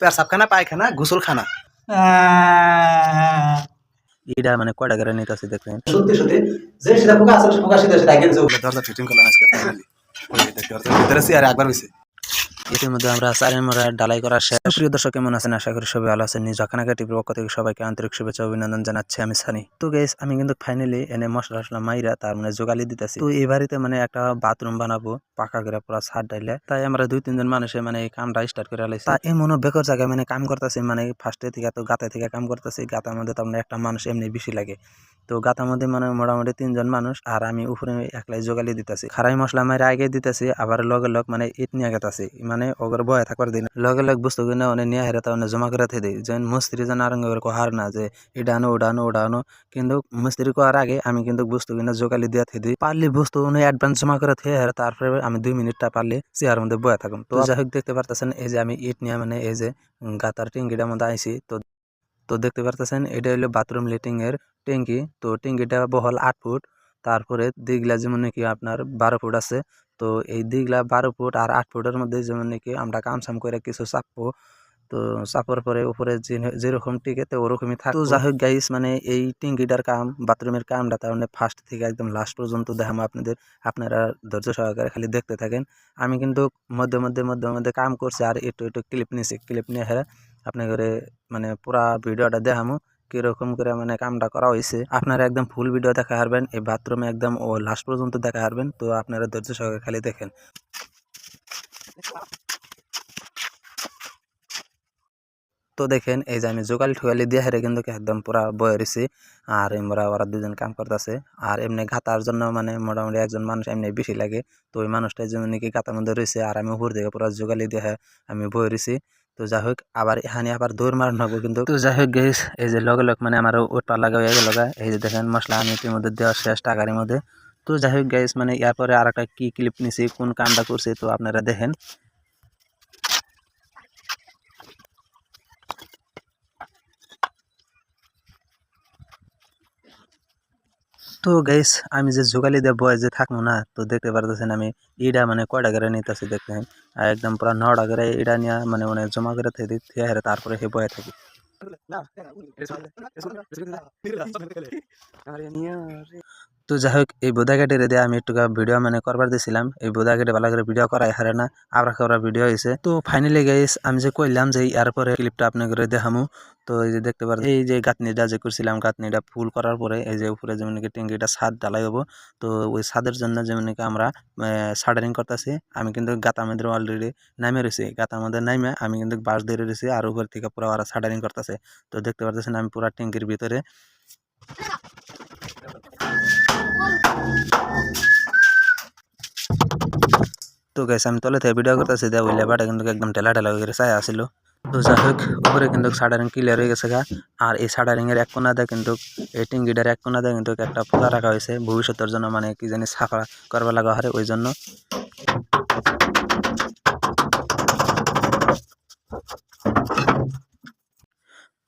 পেশাবখানা পায়খানা গোসলখানা এটা মানে কয়টা করে নিতেছে দেখেন সত্যি সত্যি যে সেটা পোকা আছে পোকা সেটা সেটা আগে দরজা ফিটিং করলাম আজকে ফাইনালি দরজা ভিতরে আর একবার হয়েছে ইতিমধ্যে আমরা চারের মোড়া ডালাই করা শেষ। প্রিয় দর্শক, কেমন আছেন? আশা করি সবাই ভালো আছেন। নিজ অখানাকা টিভির পক্ষ থেকে সবাইকে আন্তরিক শুভেচ্ছা অভিনন্দন জানাচ্ছি আমি সানি। তো গেস আমি কিন্তু ফাইনালি এনে মশলা টসলা মাইরা তার মানে জোগালি দিতেছি। তো এই বাড়িতে মানে একটা বাথরুম বানাবো, পাকা করে পুরো ছাদ ডাইলে। তাই আমরা দুই, তিনজন মানুষে মানে এই কামটা স্টার্ট করে আলাইছি তা এই মনে বেকর জায়গায় মানে কাম করতেছি মানে ফার্স্টে থেকে তো গাতে থেকে কাম করতেছি। গাতার মধ্যে তো একটা মানুষ এমনি বেশি লাগে। তো গাতার মধ্যে মানে মোটামুটি তিনজন মানুষ আর আমি উপরে একলাই জোগালি দিতেছি। খারাই মশলা মাইরা আগে দিতেছি আবার লগে লগ মানে ইট নিয়ে গেতাছি। মানে ওগর বয়ে থাকবার দিন। লগে লগ বস্তু কিনে অনেক নিয়ে হেরে তাহলে জমা করে থে দিই। যেন মস্ত্রি যেন আরঙ্গ করে হার না যে এটা উডানো আনো কিন্তু মস্ত্রি করার আগে আমি কিন্তু বস্তু কিনে জোগালি দিয়ে থে দিই। পারলে বস্তু উনি অ্যাডভান্স জমা করে থে হেরে তারপরে আমি দুই মিনিটটা পারলে চেয়ার মধ্যে বয়ে থাকুন তো যাই হোক দেখতে পারতেছেন এই যে আমি ইট নিয়ে মানে এই যে গাতার টিঙ্গিটার মধ্যে আইছি। তো তো দেখতে পারতেছেন, এটা হলো বাথরুম লেটিং এর ট্যাঙ্কি। তো ট্যাঙ্কিটা বহল আট ফুট, তারপরে দিগলা যেমন নাকি আপনার বারো ফুট আছে, তো এই দিগলা বারো ফুট আর আট ফুটের মধ্যে যেমন নাকি আমরা কামসাম করে কিছু চাপবো। তো চাপার পরে উপরে যেরকম টিকে তো ওরকমই থাকে তো যাই হোক গাইস মানে এই টিঙ্কিটার কাম, বাথরুমের কামটা তার মানে ফার্স্ট থেকে একদম লাস্ট পর্যন্ত দেখাবো আপনাদের, আপনারা ধৈর্য সহকারে খালি দেখতে থাকেন। আমি কিন্তু মধ্যে মধ্যে মধ্যে মধ্যে কাম করছি আর একটু একটু ক্লিপ নিয়েছি ক্লিপ নিয়ে হ্যাঁ আপনাদের মানে পুরা ভিডিওটা দেখামো, কীরকম করে মানে কামটা করা হয়েছে আপনারা একদম ফুল ভিডিও দেখা হারবেন, এই বাথরুমে একদম ও লাস্ট পর্যন্ত দেখা হারবেন। তো আপনারা ধৈর্য সহকারে খালি দেখেন। তো দেখেন, এই যে আমি জোগালি ঠুগালি দিয়ে হেরে কিন্তু একদম পুরা বয়ে রয়েছি আর আমরা ওরা দুজন কাম করতেছে। আর এমনি ঘাতার জন্য মানে মোটামুটি একজন মানুষ এমনি বেশি লাগে। তো ওই মানুষটা যেমন নাকি গাতার মধ্যে রয়েছে আর আমি উপর থেকে পুরা জোগালি দিয়ে আমি বয়ে রয়েছি তো যাই হোক আবার এখানে আবার দৌড় মারানো হবে কিন্তু। তো যাই হোক গেস এই যে লগে লগ মানে আমার ওটা লাগা হয়ে গেল এই যে দেখেন, মশলা আমি ইতিমধ্যে দেওয়া শেষ টাকার মধ্যে। তো যাই হোক গাইস মানে এরপরে আর একটা কি ক্লিপ নিছি, কোন কামটা করছি, তো আপনারা দেখেন। তো গাইস আমি যে জোগালি দিয়ে বয় যে থাকব না তো দেখতে পারতেছেন আমি ইডা মানে কয়টা করে নিতেছি দেখতেন আর একদম পুরো নটা করে ইডা নিয়ে মানে মানে জমা করে থেকে হেরে তারপরে হে বয়ে থাকি তো যাই হোক এই বোধা কেটে রেদে আমি একটু ভিডিও মানে করবার দিয়েছিলাম এই বোধা কেটে ভালো করে ভিডিও করাই হারে না আবার করা ভিডিও হয়েছে তো ফাইনালি গাইস আমি যে কইলাম যে এরপরে ক্লিপটা আপনাকে দেখামু, তো এই যে দেখতে পারেন এই যে গাঁথনিটা যে করছিলাম, গাঁথনিটা ফুল করার পরে এই যে উপরে যেমন কি ট্যাঙ্কিটা ছাদ ঢালাই হব, তো ওই ছাদের জন্য যেমন কি আমরা সাডারিং করতেছি। আমি কিন্তু গাতা মধ্যে অলরেডি নামে রয়েছি। গাতার মধ্যে নামে আমি কিন্তু বাস ধরে রয়েছি আর উপর থেকে পুরো ওরা সাডারিং করতেছে। তো দেখতে পারতেছেন আমি পুরো ট্যাঙ্কির ভিতরে। তো গেছে আমি তলে থেকে ভিডিও করতেছি দেওয়া ওই লেবারটা কিন্তু একদম ঠেলা ঠেলা হয়ে গেছে আসিল তো যাই হোক, উপরে কিন্তু সাডারিং ক্লিয়ার হয়ে গেছে গা। আর এই সাডারিং এর এক কোনা দেয় কিন্তু, এই টিঙ্গিটার এক কোনা দেয় কিন্তু একটা পোলা রাখা হয়েছে। ভবিষ্যতের জন্য মানে কি জানি সাফা করবার লাগা হয় ওই জন্য।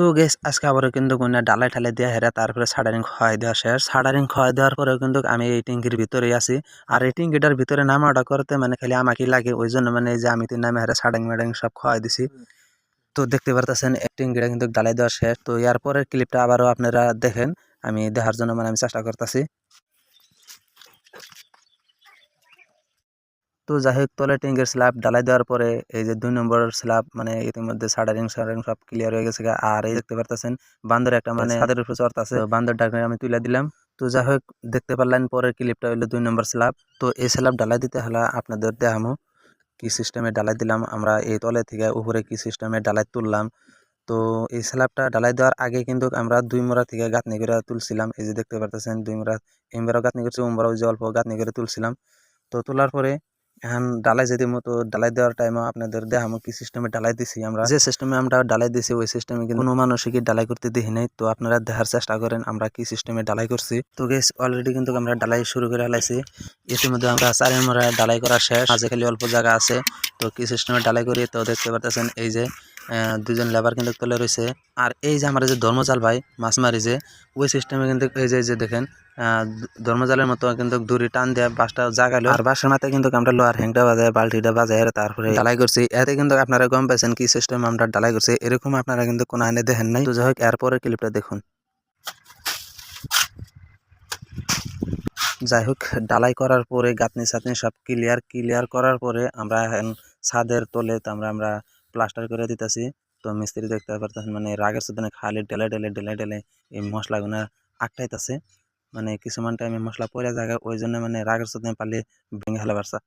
তো গেস আজকে আবারও কিন্তু কোন ডালাই ঠালাই দেওয়া হেরা, তারপরে সাডারিং খাওয়াই দেওয়া শেষ। সাডারিং খাওয়াই দেওয়ার পরেও কিন্তু আমি এই টিঙ্কির ভিতরে আছি। আর এই টিঙ্কিটার ভিতরে নামাটা করতে মানে খালি আমাকে লাগে, ওই জন্য মানে যে আমি তিন নামে হেরা সাডারিং ম্যাডাং সব খাওয়াই দিছি। তো দেখতে পারতেছেন, এই টিঙ্কিটা কিন্তু ডালাই দেওয়া শেষ। তো এর পরের ক্লিপটা আবারও আপনারা দেখেন, আমি দেখার জন্য মানে আমি চেষ্টা করতেছি। তো যাই হোক তলে টিঙ্গের স্ল্যাব ডালাই দেওয়ার পরে এই যে দুই নম্বর স্ল্যাব মানে ইতিমধ্যে সাডারিং সাডারিং সব ক্লিয়ার হয়ে গেছে আর এই দেখতে পারতেছেন বান্দর একটা মানে ছাদের উপরে চড়তেছে। বান্দরটাকে আমি তুলে দিলাম। তো যাই হোক দেখতে পারলেন পরের ক্লিপটা হলো দুই নম্বর স্ল্যাব তো এই স্ল্যাব ডালাই দিতে হলে আপনাদের দেখামো কি সিস্টেমে ডালাই দিলাম। আমরা এই তলে থেকে উপরে কি সিস্টেমে ডালাই তুললাম। তো এই স্ল্যাবটা ডালাই দেওয়ার আগে কিন্তু আমরা দুই মোড়া থেকে গাঁথনি করে তুলছিলাম। এই যে দেখতে পারতেছেন দুই মোড়া এমবারও গাঁথনি করছি ওমবারও যে অল্প গাঁথনি করে তুলছিলাম। তো তোলার পরে এখন ডালাই যদি মতো, ডালাই দেওয়ার টাইমে আপনাদের দেখামো কি সিস্টেমে ডালাই দিছি আমরা। যে সিস্টেমে আমরা ডালাই দিছি, ওই সিস্টেমে কিন্তু কোনো মানুষই কি ডালাই করতে দিই নাই। তো আপনারা দেখার চেষ্টা করেন আমরা কি সিস্টেমে ডালাই করছি। তো গেস অলরেডি কিন্তু আমরা ডালাই শুরু করে ফেলাইছি ইতিমধ্যে আমরা চারের মোড়া ডালাই করা শেষ। মাঝে খালি অল্প জায়গা আছে। তো কি সিস্টেমে ডালাই করি তো দেখতে পারতেছেন এই যে দুজন লেবার কিন্তু তোলে রয়েছে। আর এই যে আমার যে ধর্মজাল ভাই মাছ মারি যে, ওই সিস্টেমে কিন্তু এই যে যে দেখেন ধর্মজালের মতো কিন্তু দড়ি টান দিয়ে বাসটা জাগালো আর বাসের মাথায় কিন্তু আমরা লোহার হ্যাংটা বাজায় বালতিটা বাজায় তারপরে ডালাই করছি। এতে কিন্তু আপনারা গম পাইছেন কি সিস্টেম আমরা ডালাই করছি। এরকম আপনারা কিন্তু কোনো আইনে দেখেন নাই। তো যাই হোক এরপরের ক্লিপটা দেখুন। যাই হোক ডালাই করার পরে গাঁথনি সাতনি সব ক্লিয়ার ক্লিয়ার করার পরে আমরা ছাদের তলে আমরা আমরা প্লাস্টার করে দিতেছি। তো মিস্ত্রি দেখতে পারতেছেন মানে রাগের সাথে খালি ডেলে ডেলে ডেলে ডেলে এই মশলাগুলো আটকাইতেছে। মানে কিছুমান টাইমে মশলা পড়ে জায়গা ওই জন্য মানে রাগের সাথে পারলে ভেঙে ফেলা পারছে।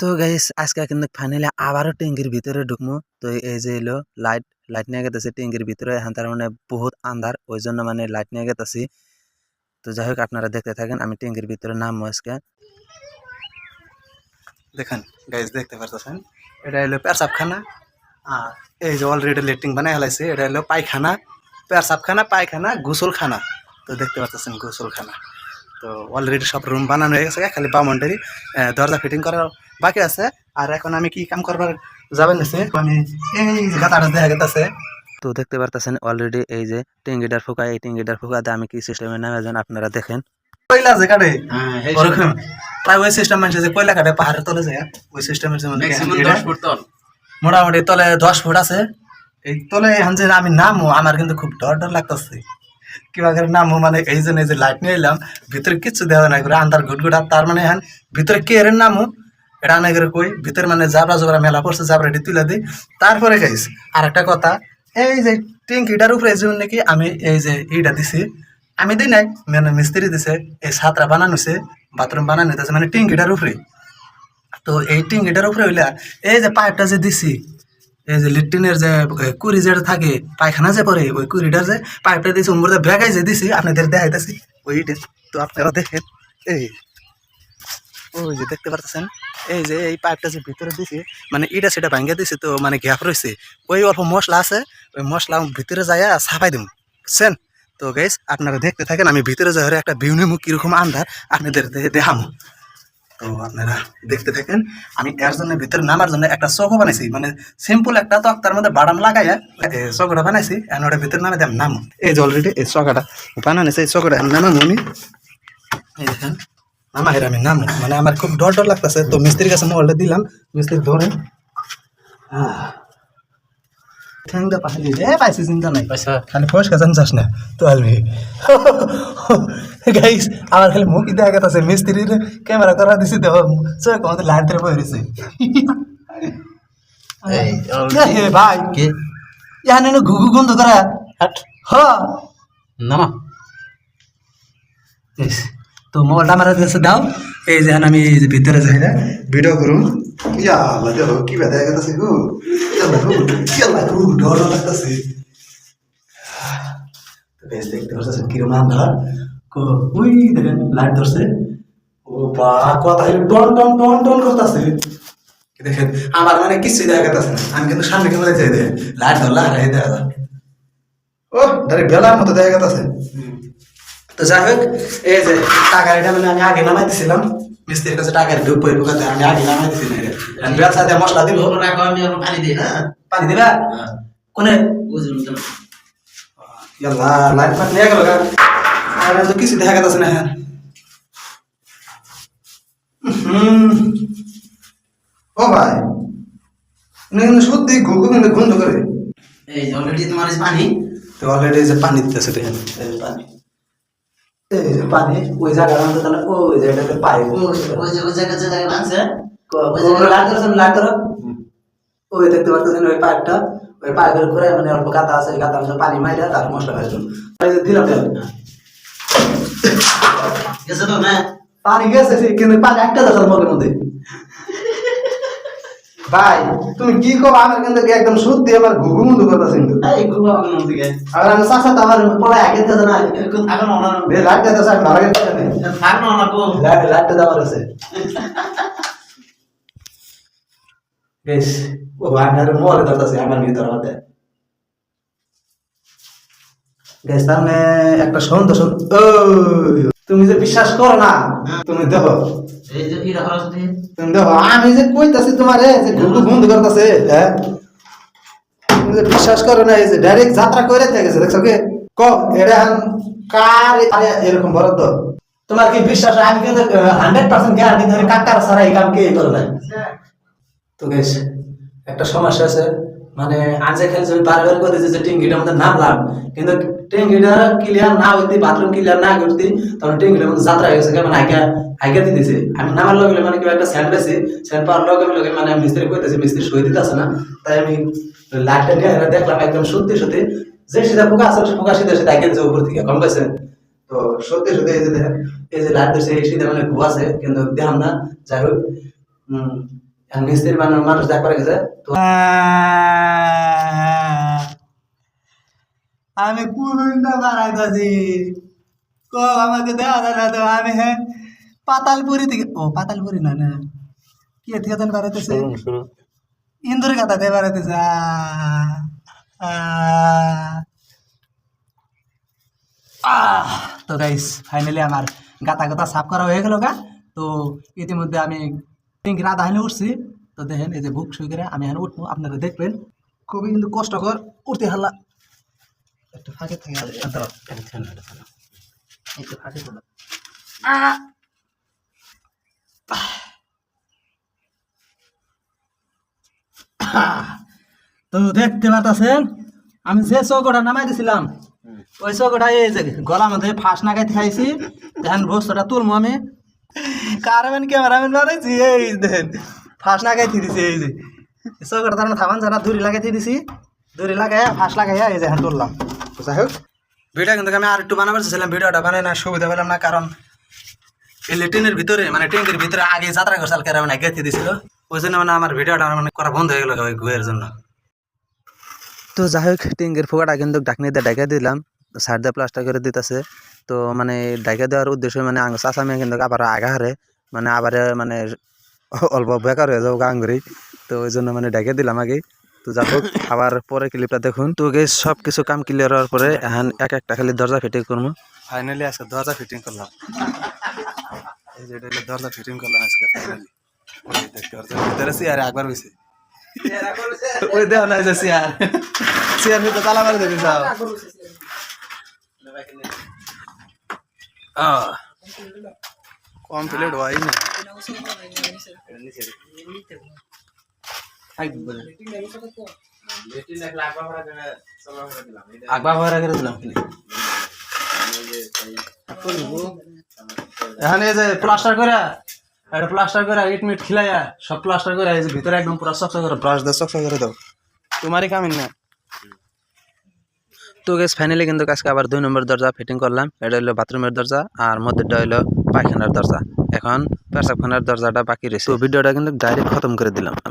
তো গাইস আজকে কিন্তু ফাইনালি আবারও ট্যাঙ্কির ভিতরে ঢুকমু। তো এই যে এলো লাইট লাইট নিয়ে গেতেছে ট্যাঙ্কির ভিতরে, এখন তার মানে বহুত আন্ধার, ওই জন্য মানে লাইট নিয়ে গেতেছি। তো যাই হোক, আপনারা দেখতে থাকেন, আমি ট্যাঙ্কির ভিতরে নামবো আজকে। দেখেন গাইজ দেখতে পারতেছেন? এটা হলো পেরসাবখানা। আর এই যে অলরেডি লেট্রিন বানাই ফেলাইছে এটা হলো পায়খানা। পেরসাবখানা পায়খানা গোসলখানা। তো দেখতে পারতেছেন গোসলখানা। তো অলরেডি সব রুম বানানো হয়ে গেছে খালি বাউন্ডারি দরজা ফিটিং করার বাকি আছে। আর এখন আমি কি কাম করবার যাবেন আমি এই যে গাতাটা দেখা গেছে তো দেখতে পারতেছেন অলরেডি এই যে টেঙ্গিটার ফুকা এই টেঙ্গিটার ফুকাতে আমি কি সিস্টেমে নামে যান আপনারা দেখেন। কয়লা যে কাটে প্রায় ওই সিস্টেম মানছে যে কয়লা কাটে? পাহাড়ের তলে যায়। ওই সিস্টেমের। মোটামুটি তলে দশ ফুট আছে। এই তলে এখন যে আমি নামো আমার কিন্তু খুব ডর ডর লাগতেছে। কিবা করে নামো মানে এই জন্য এই যে লাইট নিয়ে এলাম ভিতরে কিচ্ছু দেওয়া নাই করে আন্দার ঘুটঘুট তার মানে এখন ভিতরে কে এর নামো? এটা আনা করে কই? ভিতরে মানে জাবরা জবরা মেলা পড়ছে জাবরা এটি তুলে দিই। তারপরে গাইস আর একটা কথা এই যে টিঙ্কিটার উপরে জন্য নাকি আমি এই যে ইটা দিছি আমি দিই নাই মানে মিস্ত্রি দিছে এই ছাত্রা বানানোছে। বাথরুম বানানো দিতেছে মানে টিঙ্কিটার উপরে। তো এই টিঙ্গিটার উপরে হইলা এই যে পাইপটা যে দিছি, এই যে লিট্রিনের যে কুড়ি থাকে, পায়খানা যে পরে, ওই কুড়িটার যে পাইপটা দিছি উমর ব্যাগাই যে দিছি, আপনাদের দেখাইতেছি। ওইটা তো আপনারা দেখেন, এই, ওই যে দেখতে পারতেছেন, এই যে এই পাইপটা যে ভিতরে দিছি মানে ইটা সেটা ভাঙ্গে দিছি, তো মানে গ্যাপ রয়েছে ওই অল্প মশলা আছে, ওই মশলা ভিতরে যায় সাফাই দিম, বুঝছেন? তো গাইস আপনারা দেখতে থাকেন, আমি ভিতরে যাই একটা বিউনি মুখ কীরকম আন্ধার, আপনাদের দেখামো। তো আপনারা দেখতে থাকেন, আমি এর জন্য ভিতরে নামার জন্য একটা চকো বানাইছি মানে সিম্পল একটা তো তার মধ্যে বাদাম লাগাইয়া চকোটা বানাইছি এখন ওটা ভিতরে নামে দেম নাম। এই যে অলরেডি এই চকাটা বানানিছে এই চকোটা নামাম উনি এই দেখেন নামা হের আমি নাম। মানে আমার খুব ডর ডর লাগতেছে, তো মিস্ত্রির কাছে মোবাইলটা দিলাম, মিস্ত্রি ধরে ঠ্যাংটা পাহাড়ি যে পাইছি চিন্তা নাই পয়সা খালি ফসকা জান চাস না তো আলবি গাইস আমার খালি মুখ দেখা গেছে মিস্ত্রির ক্যামেরা করা দিছি দেহ চোখ আমাদের লাইট ধরে বই রয়েছে এই হে ভাই কে ইয়ানে না ঘুঘু গন্ধ করা হাট হ নামা ইস, তো মোবাইলটা আমার কাছে দাও। এই যে আমি ভিতরে যাই না ভিডিও করুন ইয়া কি গো? লাইট ধরছে। ও বা টন টন টন টন আমার মানে কিছুই দেখা গেছে আমি কিন্তু সামনে যাই, দেখেন। লাইট ধরলা হারাই দেখা ও বেলার মতো দেখা গেছে তো যাই হোক এই যে টাকার এটা মানে আমি আগে নামাই দিছিলাম। মিস্ত্রির কাছে টাকার ঢুক পই ঢুকাতে আমি আগে নামাই দিছিলাম আমি বেল সাথে মশলা দিব। রাখো আমি পানি দিই। হ্যাঁ পানি দিবা? কোনে? বুঝুন তো ইয়াল্লা লাইট ফাট নিয়ে গেল আর তো কিছু দেখা গেছে না। হ্যাঁ ও ভাই উনি কিন্তু সত্যি ঘুঘু কিন্তু গন্ধ করে। এই অলরেডি তোমার পানি? তো অলরেডি যে পানি দিতেছে পানি। এই যে পানি ওই মধ্যে তাহলে ওই জায়গাটাতে পাইপ ওই যে ওই জায়গা জায়গা ধরো ওই দেখতে পাচ্ছেন ওই পাইপটা। ওই পাইপের ঘুরে মানে অল্প গাতা আছে গাতা আছে পানি মাইরা তার মশলা দিলাম গেছে তো না পানি গেছে কিন্তু পানি একটা মগের মধ্যে। ভাই তুমি কি কো আমার কিন্তু একদম সত্যি আমার ঘুঘু মুন্দু করতেছে কিন্তু এই আর আমি তো আমার পড়া আগে থেকে না এখন বে লাইটটা তো সাহেব ভালো গেছে থাক না না কো। লাইট লাইটটা আছে বেশ ও মরে আমার ভিতর বেশ তার মানে একটা সন্দেহ তুমি যে বিশ্বাস করো না তুমি দেখো। এই যে তুমি দেখো আমি যে কইতাছি তোমারে যে ঘুঘু বন্ধ করতেছে হ্যাঁ? তুমি যে বিশ্বাস করো না এই যে ডাইরেক্ট যাত্রা করে থেকে গেছে দেখছ কি? ক এটা কার এরকম বরাদ্দ তোমার কি বিশ্বাস আমি কিন্তু হান্ড্রেড পার্সেন্ট গ্যারান্টি ধরে কাকার ছাড়া এই কাম কে করে নাই। তো গেছ একটা সমস্যা আছে। মানে আজে খেলে আমি বারবার করে যে টিঙ্গিটার মধ্যে নামলাম কিন্তু টিঙ্গিটা ক্লিয়ার না হইতে বাথরুম ক্লিয়ার না করতে, তখন টিঙ্গিটার মধ্যে যাত্রা হয়ে গেছে মানে আগে দিয়ে দিছে আমি নামার লগে মানে কি একটা স্যান্ড পেয়েছি স্যান্ড পাওয়ার লগে লগে মানে মিস্ত্রি কইতেছি, মিস্ত্রি সই দিতে আছে না। তাই আমি লাইটটা নিয়ে দেখলাম একদম সত্যি সত্যি, যে সেটা পোকা আছে, সে পোকা সেটা আগে যে উপর থেকে, কম পাইছে। তো সত্যি সত্যি এই যে এই যে লাইট দিচ্ছে এই সিধা মানে আছে, কিন্তু দেখলাম না, যাই হোক মিস্ত্রি মানুষ মানুষ দেখ গেছে, তো আমি কুলুন্ডা বাড়াইতেছি। ক আমাকে দেওয়া যায় না তো আমি হ্যাঁ পাতালপুরি থেকে ও পাতালপুরি না না। কি থেকে যেন বাড়াইতেছে? ইন্দুর কথা দিয়ে বাড়াইতেছে তো গাইস ফাইনালি আমার গাতা গাতা সাফ করা হয়ে গেল গা। তো ইতিমধ্যে আমি ট্যাঙ্কির আধা হাইলে উঠছি। তো দেখেন এই যে বুক শুই করে আমি এখন উঠবো আপনারা দেখবেন। খুবই কিন্তু কষ্টকর উঠতে হাল্লা একটু ফাঁকে থেকে দাঁড়াও, একটু ফাঁকে! আহ! তো দেখতে পাচ্ছেন আমি যে চৌকটা নামাই দিছিলাম ওই চৌকটা এই যে গলা মধ্যে ফাঁস নাগাইতে খাইছি দেখেন বস্তুটা তুলবো আমি কারবেন ক্যামেরাম্যান বানাইছি এই দেখেন ফাঁস লাগাইতে দিছি এই যে চৌকটা তার থামান যারা দড়ি লাগাইতে দিছি দড়ি লাগাই ফাঁস লাগাইয়া এই যে এখন তুললাম যাই হোক, ভিডিও কিন্তু আমি আর একটু বানাবার চেয়েছিলাম, ভিডিওটা বানাই না সুবিধা পেলাম না, কারণ এই লেট্রিনের ভিতরে মানে ট্যাঙ্কের ভিতরে আগে যাত্রা করছাল কেরা মানে গেঁথে দিছিল। ওই জন্য মানে আমার ভিডিওটা মানে করা বন্ধ হয়ে গেল ওই গুয়ের জন্য। তো যাই হোক, টিঙ্গের ফোকাটা কিন্তু ডাকনি দিয়ে ডাকা দিলাম সাইড দিয়ে প্লাস্টার করে দিতেছে। তো মানে ডাকা দেওয়ার উদ্দেশ্য মানে আঙ্গ চাষামিয়া কিন্তু আবার আগা হারে মানে আবার মানে অল্প বেকার হয়ে যাব আঙ্গুরি। তো ওই জন্য মানে ডাকে দিলাম আগে। তো যাই হোক আবার পরে ক্লিপটা দেখুন। তো গে সব কিছু কাম ক্লিয়ার হওয়ার পরে এখন এক একটা খালি দরজা ফিটিং করব। ফাইনালি আজকে দরজা ফিটিং করলাম। এই যে এটা দরজা ফিটিং করলাম আজকে ফাইনালি দরজা ভিতরে চেয়ার একবার হয়েছে ওই দেখ না যে চেয়ার। চেয়ার ভিতরে তালা মারি দিবি সব কমপ্লিট হয় না আগবা ভরা করে দিলাম এখানে যে প্লাস্টার করে এটা প্লাস্টার করে ইট মিট খিলাইয়া সব প্লাস্টার করে এই যে ভিতরে একদম পুরো করে। ব্রাশ দিয়ে চকচক করে দাও। তোমারই কামিন না? তো গেস ফাইনালি কিন্তু আজকে আবার দুই নম্বর দরজা ফিটিং করলাম। এটা হলো বাথরুমের দরজা আর মধ্যেটা হলো পায়খানার দরজা। এখন পেশাবখানার দরজাটা বাকি রয়েছে। তো ভিডিওটা কিন্তু ডাইরেক্ট খতম করে দিলাম।